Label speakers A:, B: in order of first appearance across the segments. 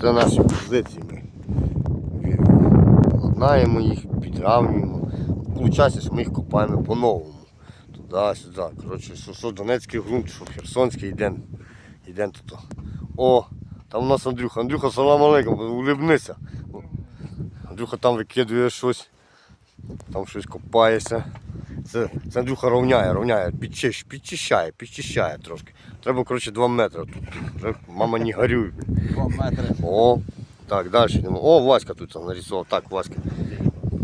A: Це наші позиції. Ми ладнаємо їх, підравнюємо. Получається, що ми їх копаємо по-новому. Туди-сюди. Коротше, що, що Донецький ґрунт, що Херсонський йдемо. Йдемо тут. О, там у нас Андрюха. Андрюха, салам алейкум, улибнися. Андрюха там викидує щось, там щось копається. Це, це Андрюха ровняє, ровняє, підчищ, підчищає, підчищає трошки. Треба, коротше, 2 метри тут. Мама не горюй.
B: Два метри.
A: О, так, далі йдемо. О, Васька тут там нарисував. Так, Васька.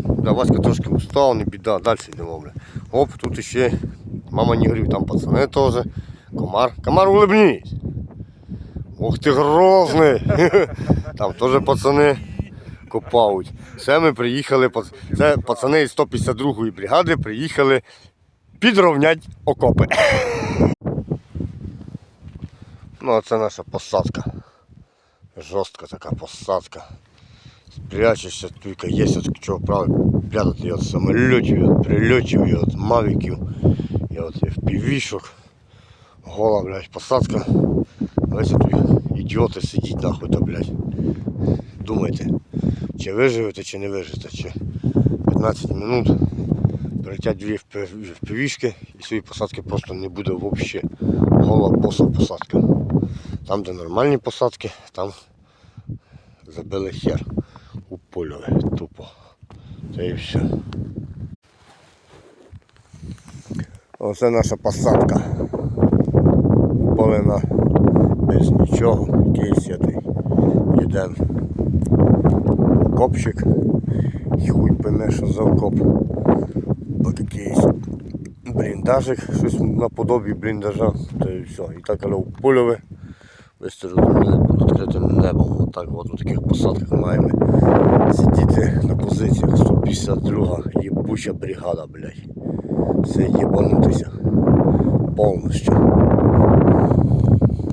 A: Да, Васька трошки устав, не біда, далі йдемо. Бля. Оп, тут ще мама не горюй, там пацани теж. Комар. Комар улибнись. Ох ти грозний. Там теж пацани копають. Це ми приїхали, це пацани із 152-ї бригади приїхали підровнять окопи. Ну, а це наша посадка. Жорстка така посадка. Спрячешся, тільки є от чого право прятати від самольотів, і від прильотів, від мавіків, і від FPV-шок. Гола, блядь, посадка. Весь тут ідіоти сидіть нахуй то, блядь. Думайте, чи виживете, чи не виживете, чи 15 минут прилетять дві FPV-шки і свої посадки просто не буде взагалі. Гола боса посадка. Там, де нормальні посадки, там забили хер у польове тупо. Це і все. Оце наша посадка. Полина без нічого, якийсь ятий. Єден копчик. І хуй пойме, що за окоп. От якийсь бліндажик, щось наподобі бліндажа. Та і все. І так але у польове. Ви ж це розуміли, під відкритим небом. Отак от у таких посадках маємо сидіти на позиціях 152 єбуча бригада, блядь. Це єбанутися. Повністю.